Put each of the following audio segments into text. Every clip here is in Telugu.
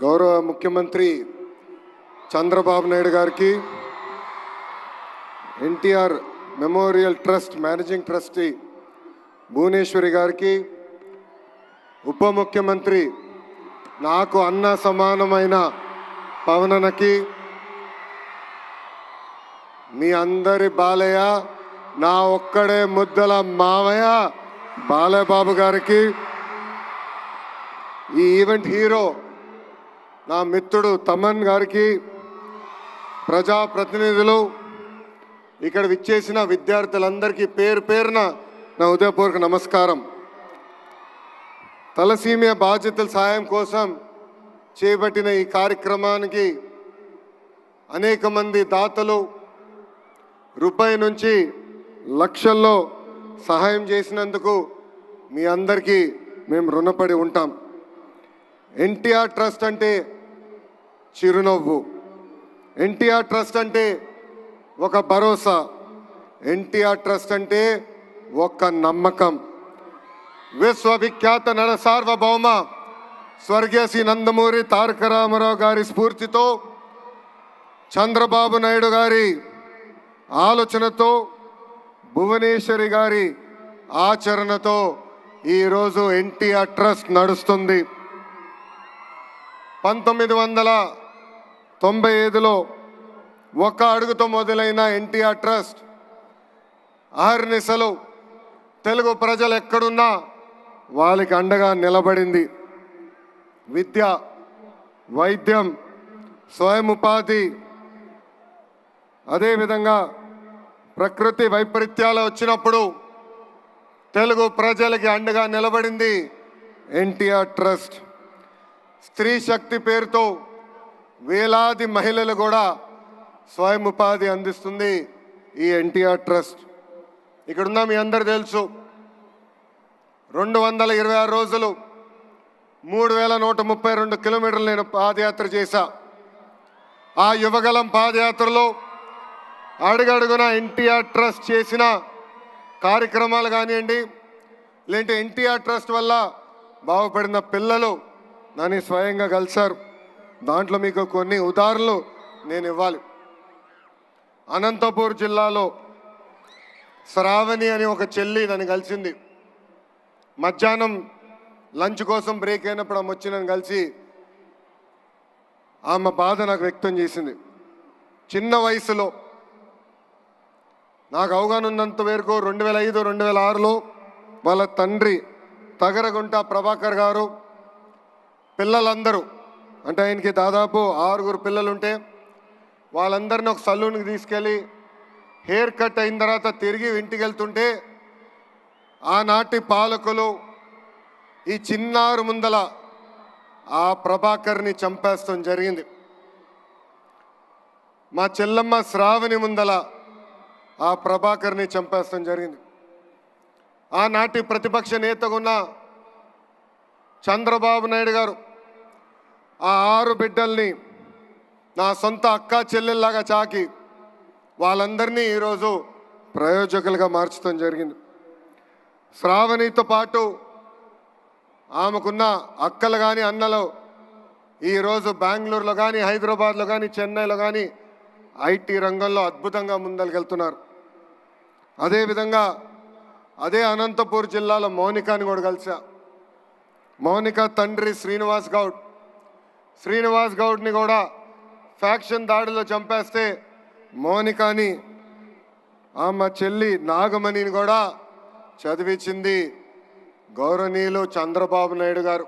గౌరవ ముఖ్యమంత్రి చంద్రబాబు నాయుడు గారికి NTR memorial trust managing trustee Bhuvaneswari గారికి ఉప ముఖ్యమంత్రి నాకు అన్న సమానమైన పవననకి మీ అందరి బాలయ్య నా ఒక్కడే ముద్దల మావయ్య బాలయ్య బాబు గారికి ఈ ఈవెంట్ హీరో నా మిత్రుడు తమన్ గారికి ప్రజాప్రతినిధులు ఇక్కడ విచ్చేసిన విద్యార్థులందరికీ పేరు పేరున నా ఉదయపూర్వక నమస్కారం. తలసీమియా బాధ్యతల సాయం కోసం చేపట్టిన ఈ కార్యక్రమానికి అనేక మంది దాతలు రూపాయి నుంచి లక్షల్లో సహాయం చేసినందుకు మీ అందరికీ మేము రుణపడి ఉంటాం. ఎన్టీఆర్ ట్రస్ట్ అంటే చిరునవ్వు. ఎన్టీఆర్ ట్రస్ట్ అంటే ఒక భరోసా. ఎన్టీఆర్ ట్రస్ట్ అంటే ఒక నమ్మకం. విశ్వవిఖ్యాత నర సార్వభౌమ స్వర్గీయ శ్రీ నందమూరి తారక రామారావు గారి స్ఫూర్తితో చంద్రబాబు నాయుడు గారి ఆలోచనతో భువనేశ్వరి గారి ఆచరణతో ఈరోజు ఎన్టీఆర్ ట్రస్ట్ నడుస్తుంది. పంతొమ్మిది వందల తొంభై ఐదులో ఒక్క అడుగుతో మొదలైన ఎన్టీఆర్ ట్రస్ట్ ఆహర్నిశలు తెలుగు ప్రజలు ఎక్కడున్నా వాళ్ళకి అండగా నిలబడింది. విద్య వైద్యం స్వయం ఉపాధి. అదేవిధంగా ప్రకృతి వైపరీత్యాలు వచ్చినప్పుడు తెలుగు ప్రజలకి అండగా నిలబడింది ఎన్టీఆర్ ట్రస్ట్. స్త్రీ శక్తి పేరుతో వేలాది మహిళలు కూడా స్వయం ఉపాధి అందిస్తుంది ఈ ఎన్టీఆర్ ట్రస్ట్. ఇక్కడున్న మీ అందరు తెలుసు రెండు వందల ఇరవై ఆరు రోజులు మూడు వేల నూట ముప్పై రెండు కిలోమీటర్లు నేను పాదయాత్ర చేశా. ఆ యువగలం పాదయాత్రలో అడుగడుగున ఎన్టీఆర్ ట్రస్ట్ చేసిన కార్యక్రమాలు కానివ్వండి లేదంటే ఎన్టీఆర్ ట్రస్ట్ వల్ల బాగుపడిన పిల్లలు నన్ను స్వయంగా కలిశారు. దాంట్లో మీకు కొన్ని ఉదాహరణలు నేను ఇవ్వాలి. అనంతపూర్ జిల్లాలో శ్రావణి అని ఒక చెల్లి నన్ను కలిసింది. మధ్యాహ్నం లంచ్ కోసం బ్రేక్ అయినప్పుడు ఆమె వచ్చి నన్ను కలిసి ఆమె బాధ నాకు వ్యక్తం చేసింది. చిన్న వయసులో నాకు అవగాహన ఉన్నంత వరకు రెండు వేల ఐదు రెండు వేల ఆరులో వాళ్ళ తండ్రి తగరగుంట ప్రభాకర్ గారు పిల్లలందరూ అంటే ఆయనకి దాదాపు ఆరుగురు పిల్లలుంటే వాళ్ళందరిని ఒక సలూన్కి తీసుకెళ్ళి హెయిర్ కట్ అయిన తర్వాత తిరిగి ఇంటికి వెళ్తుంటే ఆనాటి పాలకులు ఈ చిన్నారు ముందల ఆ ప్రభాకర్ని చంపేస్తాం జరిగింది. మా చెల్లమ్మ శ్రావణి ముందల ఆ ప్రభాకర్ని చంపేస్తాం జరిగింది. ఆనాటి ప్రతిపక్ష నేతగున్న చంద్రబాబు నాయుడు గారు ఆ ఆరు బిడ్డల్ని నా సొంత అక్క చెల్లెల్లాగా చాకి వాళ్ళందరినీ ఈరోజు ప్రయోజకులుగా మార్చడం జరిగింది. శ్రావణితో పాటు ఆమెకున్న అక్కలు కానీ అన్నలు ఈరోజు బెంగళూరులో కానీ హైదరాబాద్లో కానీ చెన్నైలో కానీ ఐటీ రంగంలో అద్భుతంగా ముందరికెళ్తున్నారు. అదేవిధంగా అదే అనంతపూర్ జిల్లాలో మౌనికాని కూడా కలిసా మౌనిక తండ్రి శ్రీనివాస్ గౌడ్ శ్రీనివాస్ గౌడ్ని కూడా ఫ్యాక్షన్ దాడిలో చంపేస్తే మోనికాని ఆమె చెల్లి నాగమణిని కూడా చదివించింది గౌరవనీయులు చంద్రబాబు నాయుడు గారు.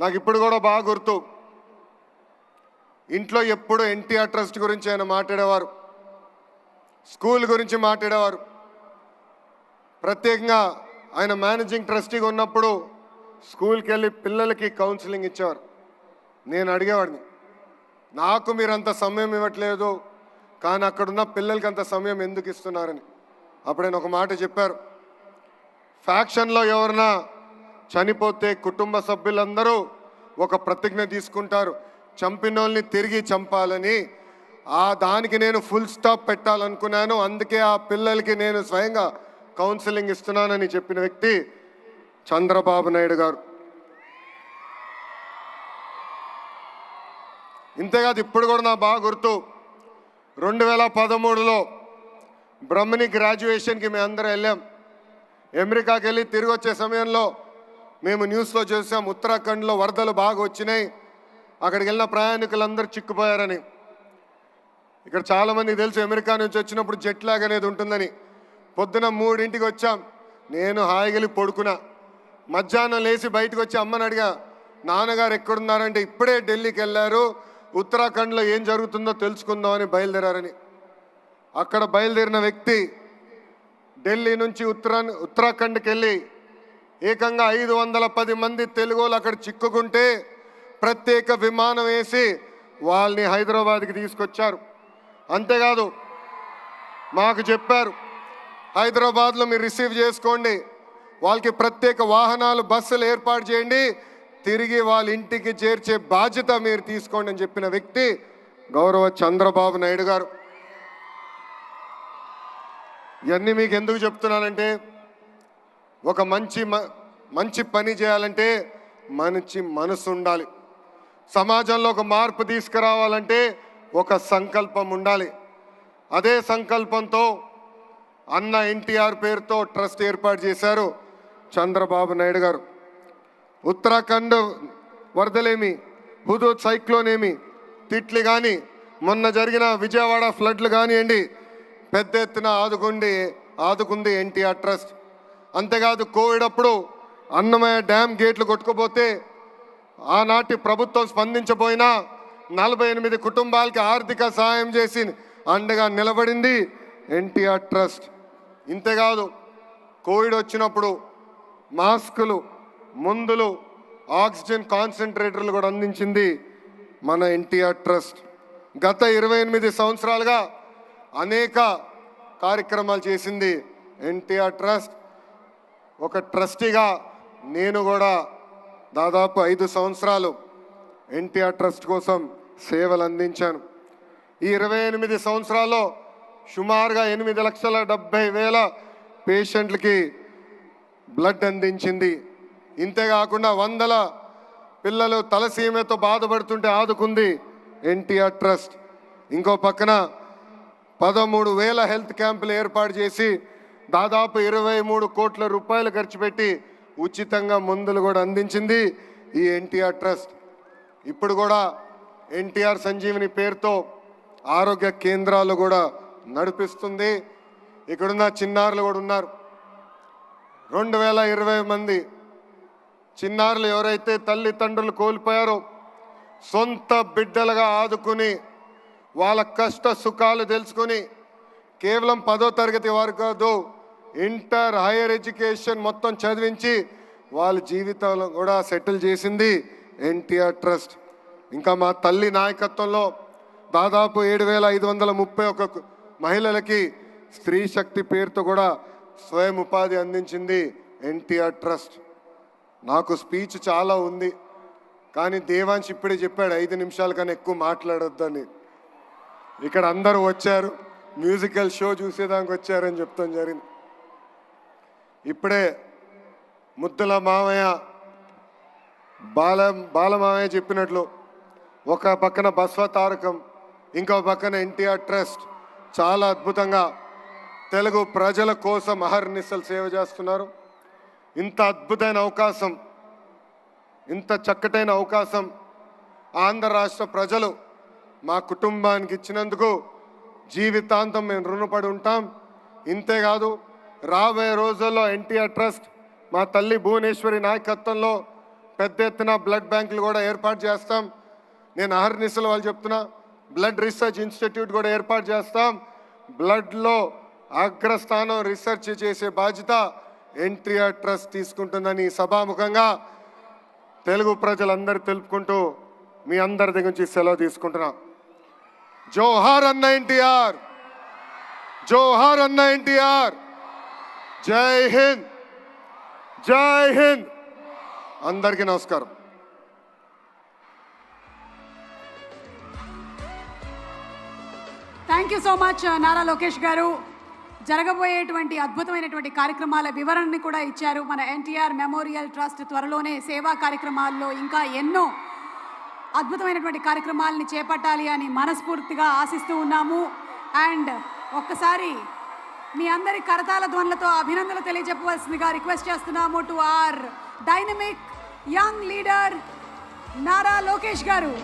నాకు ఇప్పుడు కూడా బాగా గుర్తు. ఇంట్లో ఎప్పుడు ఎన్టీఆర్ ట్రస్ట్ గురించి ఆయన మాట్లాడేవారు. స్కూల్ గురించి మాట్లాడేవారు. ప్రత్యేకంగా ఆయన మేనేజింగ్ ట్రస్టీగా ఉన్నప్పుడు స్కూల్కి వెళ్ళి పిల్లలకి కౌన్సిలింగ్ ఇచ్చేవారు. నేను అడిగేవాడిని నాకు మీరు అంత సమయం ఇవ్వట్లేదు కానీ అక్కడున్న పిల్లలకి అంత సమయం ఎందుకు ఇస్తున్నారని? అప్పుడు ఒక మాట చెప్పారు ఫ్యాక్షన్లో ఎవరన్నా చనిపోతే కుటుంబ సభ్యులందరూ ఒక ప్రతిజ్ఞ తీసుకుంటారు చంపినోళ్ళని తిరిగి చంపాలని. ఆ దానికి నేను ఫుల్ స్టాప్ పెట్టాలనుకున్నాను అందుకే ఆ పిల్లలకి నేను స్వయంగా కౌన్సిలింగ్ ఇస్తున్నానని చెప్పిన వ్యక్తి చంద్రబాబు నాయుడు గారు. ఇంతేకాదు ఇప్పుడు కూడా నా బాగా గుర్తు. రెండు వేల పదమూడులో బ్రహ్మని గ్రాడ్యుయేషన్కి మేము అందరం వెళ్ళాం. అమెరికాకి వెళ్ళి తిరిగి వచ్చే సమయంలో మేము న్యూస్లో చూసాం ఉత్తరాఖండ్లో వరదలు బాగా వచ్చినాయి. అక్కడికి వెళ్ళిన ప్రయాణికులందరూ చిక్కుపోయారని. ఇక్కడ చాలామందికి తెలుసు అమెరికా నుంచి వచ్చినప్పుడు జెట్ లాగ్ అనేది ఉంటుందని. పొద్దున మూడింటికి వచ్చాం. నేను హాయిగలి పడుకున్నా. మధ్యాహ్నం లేచి బయటకు వచ్చి అమ్మని అడిగా నాన్నగారు ఎక్కడున్నారంటే ఇప్పుడే ఢిల్లీకి వెళ్ళారు. ఉత్తరాఖండ్లో ఏం జరుగుతుందో తెలుసుకుందామని బయలుదేరారని. అక్కడ బయలుదేరిన వ్యక్తి ఢిల్లీ నుంచి ఉత్తరా ఉత్తరాఖండ్కి వెళ్ళి ఏకంగా ఐదు వందల పది మంది తెలుగులు అక్కడ చిక్కుకుంటే ప్రత్యేక విమానం వేసి వాళ్ళని హైదరాబాద్కి తీసుకొచ్చారు. అంతేకాదు మాకు చెప్పారు హైదరాబాద్లో మీరు రిసీవ్ చేసుకోండి వాళ్ళకి ప్రత్యేక వాహనాలు బస్సులు ఏర్పాటు చేయండి తిరిగి వాళ్ళ ఇంటికి చేర్చే బాధ్యత మీరు తీసుకోండి అని చెప్పిన వ్యక్తి గౌరవ చంద్రబాబు నాయుడు గారు. ఇవన్నీ మీకు ఎందుకు చెప్తున్నానంటే ఒక మంచి మ- మంచి పని చేయాలంటే మంచి మనసు ఉండాలి. సమాజంలో ఒక మార్పు తీసుకురావాలంటే ఒక సంకల్పం ఉండాలి. అదే సంకల్పంతో అన్న ఎన్టీఆర్ పేరుతో ట్రస్ట్ ఏర్పాటు చేశారు చంద్రబాబు నాయుడు గారు. ఉత్తరాఖండ్ వరదలేమి హుదూద్ సైక్లోన్ ఏమి తిట్లు కానీ మొన్న జరిగిన విజయవాడ ఫ్లడ్లు కానివ్వండి పెద్ద ఎత్తున ఆదుకుండి ఆదుకుంది ఎన్టీఆర్ ట్రస్ట్. అంతేకాదు కోవిడ్ అప్పుడు అన్నమయ్య డ్యామ్ గేట్లు కొట్టుకుపోతే ఆనాటి ప్రభుత్వం స్పందించబోయినా నలభై ఎనిమిది కుటుంబాలకి ఆర్థిక సహాయం చేసి అండగా నిలబడింది ఎన్టీఆర్ ట్రస్ట్. ఇంతేకాదు కోవిడ్ వచ్చినప్పుడు మాస్కులు మందులు ఆక్సిజన్ కాన్సన్ట్రేటర్లు కూడా అందించింది మన ఎన్టీఆర్ ట్రస్ట్. గత ఇరవై ఎనిమిది సంవత్సరాలుగా అనేక కార్యక్రమాలు చేసింది ఎన్టీఆర్ ట్రస్ట్. ఒక ట్రస్టీగా నేను కూడా దాదాపు ఐదు సంవత్సరాలు ఎన్టీఆర్ ట్రస్ట్ కోసం సేవలు అందించాను. ఈ ఇరవై ఎనిమిది సంవత్సరాల్లో సుమారుగా ఎనిమిది లక్షల డెబ్బై వేల పేషెంట్లకి బ్లడ్ అందించింది. ఇంతేకాకుండా వందల పిల్లలు తలసీమతో బాధపడుతుంటే ఆదుకుంది ఎన్టీఆర్ ట్రస్ట్. ఇంకో పక్కన పదమూడు వేల హెల్త్ క్యాంపులు ఏర్పాటు చేసి దాదాపు ఇరవై మూడు కోట్ల రూపాయలు ఖర్చు పెట్టి ఉచితంగా మందులు కూడా అందించింది ఈ ఎన్టీఆర్ ట్రస్ట్. ఇప్పుడు కూడా ఎన్టీఆర్ సంజీవిని పేరుతో ఆరోగ్య కేంద్రాలు కూడా నడిపిస్తుంది. ఇక్కడున్న చిన్నారులు కూడా ఉన్నారు. రెండు వేల ఇరవై మంది చిన్నారులు ఎవరైతే తల్లిదండ్రులు కోల్పోయారో సొంత బిడ్డలుగా ఆదుకుని వాళ్ళ కష్ట సుఖాలు తెలుసుకుని కేవలం పదో తరగతి వరకు కాదు ఇంటర్ హైయర్ ఎడ్యుకేషన్ మొత్తం చదివించి వాళ్ళ జీవితంలో కూడా సెటిల్ చేసింది ఎన్టీఆర్ ట్రస్ట్. ఇంకా మా తల్లి నాయకత్వంలో దాదాపు ఏడు వేల ఐదు వందల ముప్పై ఒక మహిళలకి స్త్రీ శక్తి పేరుతో కూడా స్వయం ఉపాధి అందించింది ఎన్టీఆర్ ట్రస్ట్. నాకు స్పీచ్ చాలా ఉంది. కానీ దేవాంశ్ ఇప్పుడే చెప్పాడు ఐదు నిమిషాల కన్నా ఎక్కువ మాట్లాడొద్దని. ఇక్కడ అందరూ వచ్చారు మ్యూజికల్ షో చూసేదానికి వచ్చారని చెప్తాం జరిగింది. ఇప్పుడే ముద్దుల మామయ్య బాల బాలమామయ్య చెప్పినట్లు ఒక పక్కన బస్వ తారకం ఇంకో పక్కన ఎన్టీఆర్ ట్రస్ట్ చాలా అద్భుతంగా తెలుగు ప్రజల కోసం అహర్నిశలు సేవ చేస్తున్నారు. ఇంత అద్భుతమైన అవకాశం ఇంత చక్కటైన అవకాశం ఆంధ్ర రాష్ట్ర ప్రజలు మా కుటుంబానికి ఇచ్చినందుకు జీవితాంతం మేము రుణపడి ఉంటాం. ఇంతేకాదు రాబోయే రోజుల్లో ఎన్టీఆర్ ట్రస్ట్ మా తల్లి భువనేశ్వరి నాయకత్వంలో పెద్ద ఎత్తున బ్లడ్ బ్యాంకులు కూడా ఏర్పాటు చేస్తాం. నేను అహర్నిశలు వాళ్ళు చెప్తున్నా బ్లడ్ రీసెర్చ్ ఇన్స్టిట్యూట్ కూడా ఏర్పాటు చేస్తాం. బ్లడ్లో అగ్రస్థానం రీసెర్చ్ చేసే బాధ్యత ఎన్టీఆర్ ట్రస్ట్ తీసుకుంటుందని సభాముఖంగా తెలుగు ప్రజలందరూ తెలుపుకుంటూ మీ అందరి దగ్గర నుంచి సెలవు తీసుకుంటున్నా. జోహార్ అన్న ఎన్టీఆర్! జోహార్ అన్న ఎన్టీఆర్! జై హింద్! జై హింద్! అందరికీ నమస్కారం. Thank you so much Nara Lokesh గారు. జరగబోయేటువంటి అద్భుతమైనటువంటి కార్యక్రమాల వివరణని కూడా ఇచ్చారు. మన ఎన్టీఆర్ మెమోరియల్ ట్రస్ట్ త్వరలోనే సేవా కార్యక్రమాల్లో ఇంకా ఎన్నో అద్భుతమైనటువంటి కార్యక్రమాలని చేపట్టాలి అని మనస్ఫూర్తిగా ఆశిస్తూ ఉన్నాము. అండ్ ఒక్కసారి మీ అందరి కరతాల ధ్వనులతో అభినందనలు తెలియజెప్పవలసిందిగా రిక్వెస్ట్ చేస్తున్నాము to our dynamic young leader Nara Lokesh గారు.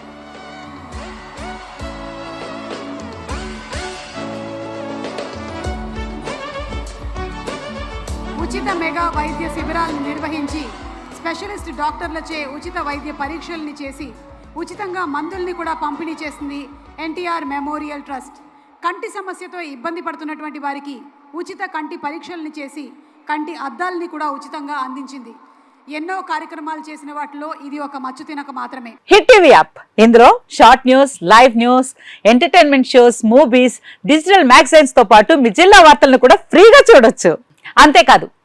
ఉచిత మెగా వైద్య శిబిరాలను నిర్వహించి స్పెషలిస్ట్ డాక్టర్లచే ఉచిత వైద్య పరీక్షల్ని చేసి ఉచితంగా మందుల్ని కూడా పంపిణీ చేసింది ఎన్టీఆర్ మెమోరియల్ ట్రస్ట్. కంటి సమస్యతో ఇబ్బంది పడుతున్నటువంటి వారికి ఉచిత కంటి పరీక్షల్ని చేసి కంటి అద్దాలని కూడా ఉచితంగా అందించింది. ఎన్నో కార్యక్రమాలు చేసిన వాటిలో ఇది ఒక మచ్చు తినక మాత్రమే. Hit TV app. ఇందులో short news live news entertainment shows movies digital మ్యాగజైన్స్తో పాటు మీ జిల్లా వార్తలను కూడా ఫ్రీగా చూడొచ్చు. అంతేకాదు